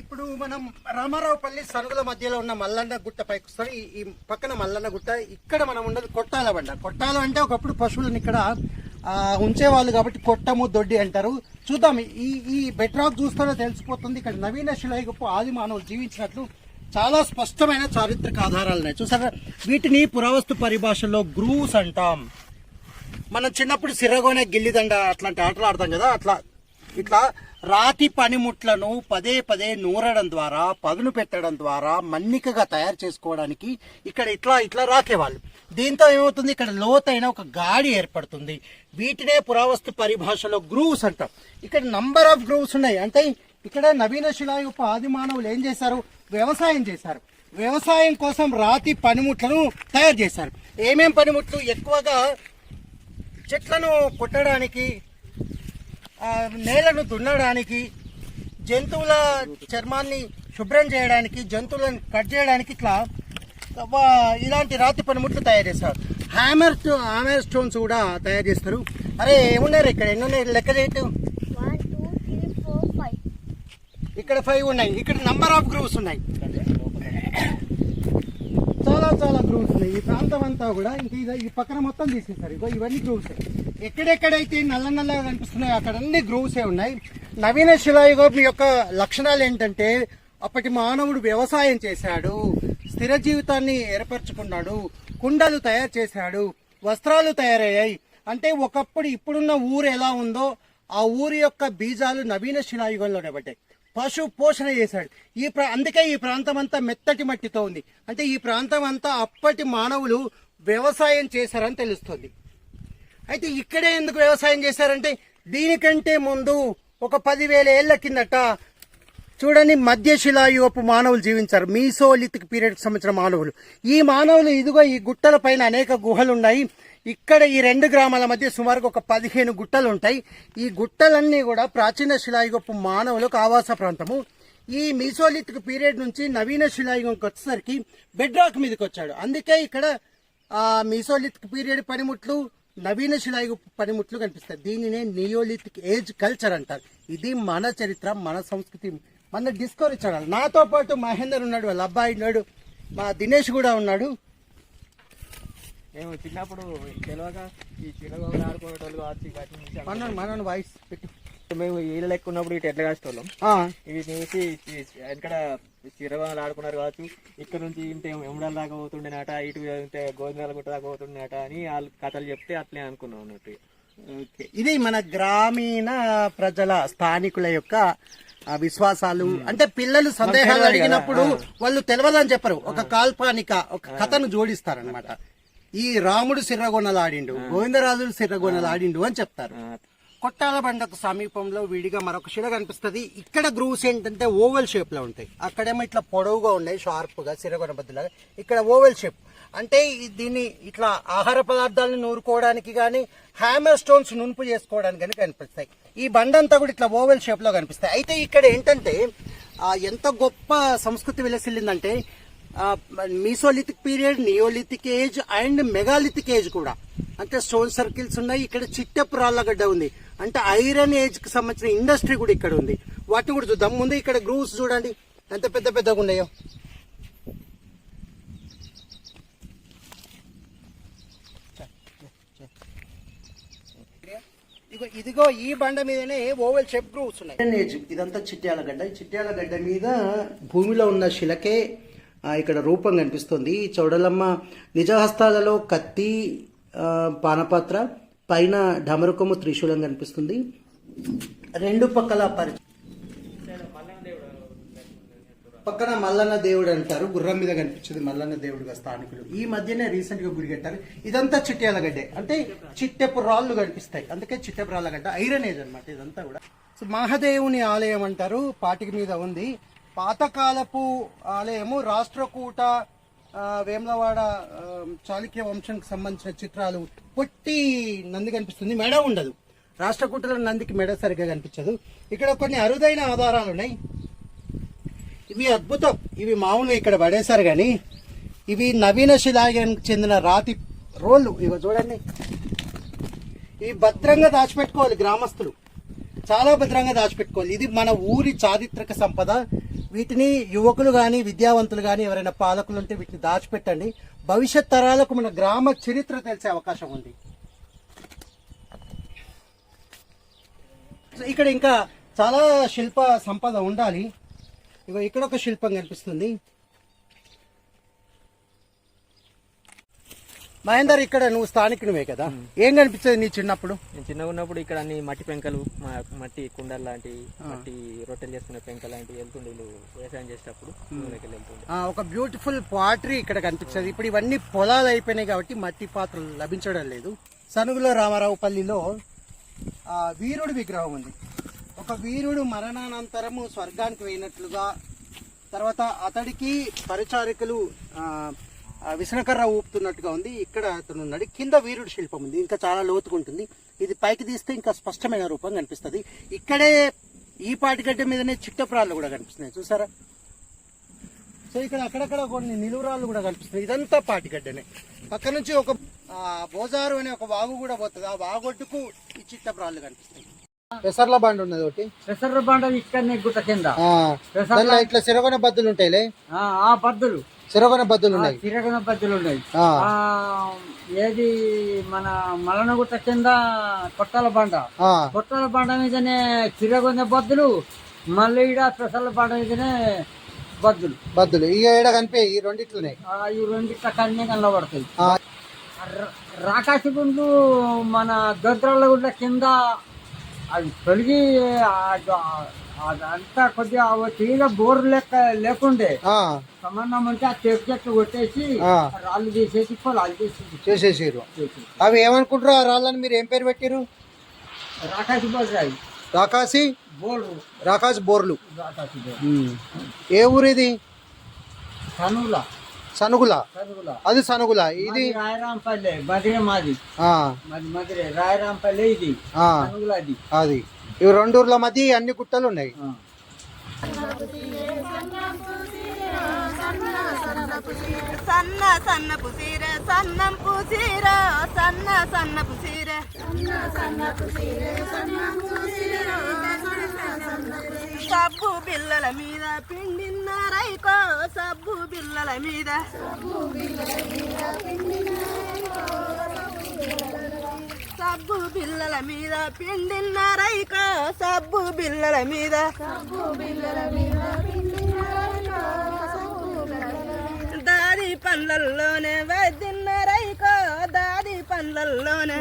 ఇప్పుడు మనం రామారావుపల్లి సరుగుల మధ్యలో ఉన్న మల్లన్న గుట్ట పైకి వస్తారు ఈ పక్కన మల్లన్న గుట్ట ఇక్కడ మనం ఉన్నది కొట్టాల బండ. కొట్టాల అంటే ఒకప్పుడు పశువులను ఇక్కడ ఉంచేవాళ్ళు కాబట్టి కొట్టము దొడ్డి అంటారు. చూద్దాం ఈ ఈ బెట్రాక్ చూస్తేనే తెలిసిపోతుంది. ఇక్కడ నవీన శిలాయుగపు ఆది మానవులు జీవించినట్లు చాలా స్పష్టమైన చారిత్రక ఆధారాలు ఉన్నాయి. చూసారా? వీటిని పురావస్తు పరిభాషలో గ్రూస్ అంటాం. మనం చిన్నప్పుడు సిరగోనే గిల్లిదండ అట్లాంటి ఆటలు ఆడతాం కదా అట్లా ఇట్లా రాతి పనిముట్లను పదే పదే నూరడం ద్వారా పదును పెట్టడం ద్వారా మన్నికగా తయారు చేసుకోవడానికి ఇక్కడ ఇట్లా ఇట్లా రాకేవాళ్ళు దీంతో ఏమవుతుంది? ఇక్కడ లోతైన ఒక గాడి ఏర్పడుతుంది. వీటినే పురావస్తు పరిభాషలో గ్రూవ్స్ అంటాం. ఇక్కడ నంబర్ ఆఫ్ గ్రూవ్స్ ఉన్నాయి. అంటే ఇక్కడ నవీన శిలాయుప ఆది మానవులు ఏం చేశారు? వ్యవసాయం చేశారు. వ్యవసాయం కోసం రాతి పనిముట్లను తయారు చేశారు. ఏమేం పనిముట్లు? ఎక్కువగా చెట్లను కొట్టడానికి నేలను దున్నడానికి జంతువుల చర్మాన్ని శుభ్రం చేయడానికి జంతువులను కట్ చేయడానికి ఇట్లా ఇలాంటి రాతి పనిముట్లు తయారు చేస్తారు. హ్యామర్ హ్యామర్ స్టోన్స్ కూడా తయారు చేస్తారు. అరే ఏమున్నారు ఇక్కడ? ఎన్ని ఉన్నాయి లెక్క చేయటం ఇక్కడ ఫైవ్ ఉన్నాయి. ఇక్కడ నంబర్ ఆఫ్ గ్రూప్స్ ఉన్నాయి. చాలా చాలా గ్రూప్స్ ఉన్నాయి. ఈ ప్రాంతం అంతా కూడా ఇంక ఈ పక్కన మొత్తం తీసేస్తారు. ఇవన్నీ గ్రూప్స్ ఎక్కడెక్కడైతే నల్ల నల్లగా కనిపిస్తున్నాయో అక్కడ అన్ని గ్రూవ్సే ఉన్నాయి? నవీన శిలాయుగం యొక్క లక్షణాలు ఏంటంటే అప్పటి మానవుడు వ్యవసాయం చేశాడు స్థిర జీవితాన్ని ఏర్పరచుకున్నాడు కుండలు తయారు చేశాడు వస్త్రాలు తయారయ్యాయి. అంటే ఒకప్పుడు ఇప్పుడున్న ఊరు ఎలా ఉందో ఆ ఊరి యొక్క బీజాలు నవీన శిలాయుగంలోనే పడ్డాయి. పశు పోషణ చేశాడు. ఈ ప్రా అందుకే ఈ ప్రాంతం అంతా మెత్తటి మట్టితో ఉంది. అంటే ఈ ప్రాంతం అంతా అప్పటి మానవులు వ్యవసాయం చేశారని తెలుస్తుంది. అయితే ఇక్కడే ఎందుకు వ్యవసాయం చేశారంటే దీనికంటే ముందు ఒక పదివేల ఏళ్ళ కిందట చూడండి మధ్యశిలాయుగపు మానవులు జీవించారు. మీసోలిథిక్ పీరియడ్కి సంబంధించిన మానవులు. ఈ మానవులు ఇదిగో ఈ గుట్టల పైన అనేక గుహలు ఉన్నాయి ఇక్కడ ఈ రెండు గ్రామాల మధ్య సుమారుగా ఒక పదిహేను గుట్టలు ఉంటాయి ఈ గుట్టలన్నీ కూడా ప్రాచీన శిలాయుగపు మానవులకు ఆవాస ప్రాంతము. ఈ మీసోలిథిక్ పీరియడ్ నుంచి నవీన శిలాయుగంకి వచ్చేసరికి బెడ్రాక్ మీదకి వచ్చాడు. అందుకే ఇక్కడ ఆ మీసోలిథిక్ పీరియడ్ పనిముట్లు నవీన శిలాయుగ పనిముట్లు కనిపిస్తాయి. దీనినే నియోలిథిక్ ఏజ్ కల్చర్ అంటారు. ఇది మన చరిత్ర మన సంస్కృతి మన డిస్కవరీ ఛానల్. నాతో పాటు మహేందర్ ఉన్నాడు వాళ్ళ అబ్బాయి ఉన్నాడు మా దినేష్ కూడా ఉన్నాడు. మేము చిన్నప్పుడు తెలియక ఈ చిన్నగోగులు ఆడుకునేటోళ్ళు. మనను మనను వాయిస్ పెట్టి. మేము లెక్క ఉన్నప్పుడు ఇటు ఎట్లా కాసేటోళ్ళం. ఆ, ఇవి చూసి చిరగోగులు ఆడుకున్నారు కావచ్చు. ఇక్కడ నుంచి ఇంటే ఎముడాల దాకా పోతుండేనట ఇటు ఇంటే గోవిందాల గుట్ట దాకా పోతుండేనట అని వాళ్ళు కథలు చెప్తే అట్లే అనుకున్నాం అన్నట్టు ఓకే. ఇది మన గ్రామీణ ప్రజల స్థానికుల యొక్క విశ్వాసాలు. అంటే పిల్లలు సందేహాలు అడిగినప్పుడు వాళ్ళు తెలియదని చెప్పరు. ఒక కాల్పనిక ఒక కథను జోడిస్తారనమాట ఈ రాముడు సిర్రగొనలు ఆడిండు గోవిందరాజులు సిర్రగొనలు ఆడిండు అని చెప్తారు. కొట్టాల బండకు సమీపంలో విడిగా మరొక శిల కనిపిస్తుంది. ఇక్కడ గ్రూవ్స్ ఏంటంటే ఓవెల్ షేప్లో ఉంటాయి. అక్కడేమో ఇట్లా పొడవుగా ఉన్నాయి షార్ప్గా సిరగొన ఇక్కడ ఓవెల్ షేప్. అంటే దీన్ని ఇట్లా ఆహార పదార్థాలను నూరుకోవడానికి కానీ హ్యామర్ స్టోన్స్ నునుపు చేసుకోవడానికి కానీ కనిపిస్తాయి. ఈ బండంతా కూడా ఇట్లా ఓవెల్ షేప్లో కనిపిస్తాయి. అయితే ఇక్కడ ఏంటంటే ఎంత గొప్ప సంస్కృతి విలసిల్లిందంటే Mesolithic period Neolithic age and Megalithic age కూడా. అంటే స్టోన్ సర్కిల్స్ ఉన్నాయి ఇక్కడ చిట్టెపురాళ్ళగడ్డ ఉంది. అంటే ఐరన్ ఏజ్కి సంబంధించిన ఇండస్ట్రీ కూడా ఇక్కడ ఉంది. వాటిని కూడా చూద్దాం. ముందు ఇక్కడ గ్రూవ్స్ చూడండి. ఎంత పెద్ద పెద్దగా ఉన్నాయో. ఇదిగో ఇదిగో ఈ బండ మీదనే ఓవెల్ షేప్ గ్రూవ్స్ ఉన్నాయి. ఏజ్ ఇదంతా చిట్యాల గడ్డ చిట్యాల గడ్డ మీద భూమిలో ఉన్న శిలకే ఇక్కడ రూపం కనిపిస్తుంది. ఈ చౌడలమ్మ నిజహస్తాలలో కత్తి పానపాత్ర పైన ఢమరుకము త్రిశూలం కనిపిస్తుంది. రెండు పక్కల పరి పక్కన మల్లన్న దేవుడు అంటారు. గుర్రం మీద కనిపించింది మల్లన్న దేవుడుగా స్థానికులు. ఈ మధ్యనే రీసెంట్గా గుడి కట్టారు. ఇదంతా చిట్యాల గడ్డే. అంటే చిట్టెపు రాళ్ళు కనిపిస్తాయి. అందుకే చిట్టెపు రాళ్ళ గడ్డ. ఐరన్ ఏజ్ అనమాట ఇదంతా కూడా. సో మహాదేవుని ఆలయం అంటారు. పాటికి మీద ఉంది. పాతకాలపు ఆలయము రాష్ట్రకూట వేములవాడ చాళుక్య వంశానికి సంబంధించిన చిత్రాలు పొట్టి నంది కనిపిస్తుంది. మెడ ఉండదు. రాష్ట్రకూటలో నందికి మెడ సరిగ్గా కనిపించదు. ఇక్కడ కొన్ని అరుదైన ఆధారాలు ఉన్నాయి. ఇవి అద్భుతం. ఇవి మామూలుగా ఇక్కడ పడేశారు కానీ ఇవి నవీన శిలాయానికి చెందిన రాతి రోళ్ళు. ఇవి చూడండి. ఇవి భద్రంగా దాచిపెట్టుకోవాలి గ్రామస్తులు. చాలా భద్రంగా దాచిపెట్టుకోవాలి. ఇది మన ఊరి చారిత్రక సంపద. వీటిని యువకులు కానీ విద్యావంతులు కానీ ఎవరైనా పాలకులు ఉంటే వీటిని దాచిపెట్టండి. భవిష్యత్ తరాలకు మన గ్రామ చరిత్ర తెలిసే అవకాశం ఉంది. ఇక్కడ ఇంకా చాలా శిల్ప సంపద ఉండాలి. ఇక ఇక్కడ ఒక శిల్పం కనిపిస్తుంది. మహేందర్ ఇక్కడ నువ్వు స్థానికునివే కదా? ఏం కనిపించేది నీ చిన్నప్పుడు? నేను చిన్నగా ఉన్నప్పుడు ఇక్కడ అన్ని మట్టి పెంకలు మట్టి కుండలు లాంటి మట్టి రొట్టెలు చేసుకునే పెంకలు లాంటివి వెళ్తుండే వ్యవసాయం చేసేటప్పుడు ఒక బ్యూటిఫుల్ పాటరీ ఇక్కడ కనిపించేది ఇప్పుడు ఇవన్నీ పొలాలు అయిపోయినాయి కాబట్టి మట్టి పాత్రలు లభించడం లేదు. సనుగుల రామారావు పల్లిలో ఆ, వీరుడి విగ్రహం ఉంది. ఒక వీరుడు మరణానంతరము స్వర్గానికి పోయినట్లుగా తర్వాత అతడికి పరిచారికలు విసనకర్ర ఊపుతున్నట్టుగా ఉంది. ఇక్కడ అతను ఉన్నాడు. కింద వీరుడి శిల్పం ఉంది. ఇంకా చాలా లోతుగా ఉంటుంది. ఇది పైకి తీస్తే ఇంకా స్పష్టమైన రూపం కనిపిస్తుంది. ఇక్కడే ఈ పాటిగడ్డ మీదనే చిట్టపురాళ్ళు కూడా కనిపిస్తున్నాయి. చూసారా? సో ఇక్కడ అక్కడక్కడ కొన్ని నిలువురాళ్ళు కూడా కనిపిస్తున్నాయి. ఇదంతా పాటిగడ్డనే పక్క నుంచి ఒక బోజారు అనే ఒక వాగు కూడా పోతుంది. ఆ వాగొడ్డుకు ఈ చిట్టపురాళ్ళు కనిపిస్తాయి. పెసర్ల బండి ఉన్నది ఒకటి. పెసర బండ ఇక్కడనే గుట్ట కింద. ఇట్లా సిరగొన బద్దులు ఉంటాయిలే. ఆ, ఆ బద్దులు. సిరగొన బద్దులు ఉన్నాయి. తిరగన బద్దులు ఉన్నాయి. ఏది మన మలనగుట్ట కింద కొట్టాల బండ. కొట్టాల బండ మీదనే చిరగొన్న బద్దులు మళ్ళీ ఈడ పెసల బండ మీదనే బద్దులు. బద్దులు. ఈ ఏడ కనిపి ఈ రెండిట్లనే. ఈ రెండిట్ల కన్నే కనబడతాయి. రాకాశ గుండు మన దొద్రాల గుండ్ల కింద అది తొలగి అదంతా కొద్దిగా తీగ బోర్లు లెక్క లేకుండే. సంబంధం ఉంటే ఆ చెట్టు చెట్లు కొట్టేసి. రాళ్ళు తీసేసి పొలాలు తీసేసి చేసేసారు చేసేసి. అవి ఏమనుకుంటారు ఆ రాళ్ళని మీరు ఏం పేరు పెట్టారు బోర్రాయి. రాకాసి? బోర్లు రాకాసి బోర్లు. రాకాశి బోర్లు. ఏ ఊరు ఇది సనుగుల. సనుగుల. అది సనుగుల. ఇది? రాయరాంపల్లె మదిరే మాది. మాది మదిరే రాయరాంపల్లె ఇది. సనుగుల అది. అది. ఇవి రెండు ఊర్ల మధ్య అన్ని గుట్టలు ఉన్నాయి. సన్న సన్న పుసీర సన్నం పుసీర సన్న సన్న పుసీర. సబ్బు బిల్లల మీద పిండిన్న రైకో సబ్బు బిల్లల మీద. బిల్లల మీద పిండిన్న రైకో సబ్బు బిల్లల మీద. దాది పండ్లల్లోనే వదిన్న రైకో దాది పండ్లల్లోనే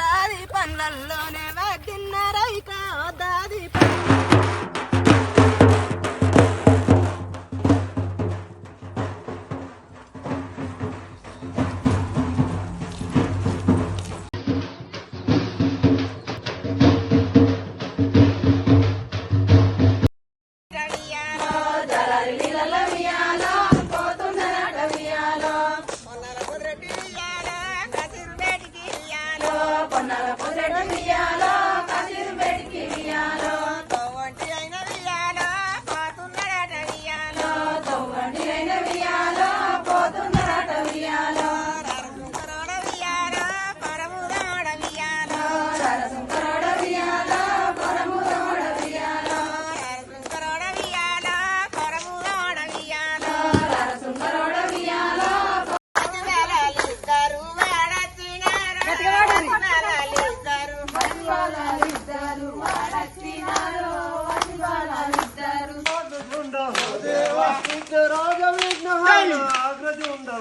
దాది పండ్లల్లోనే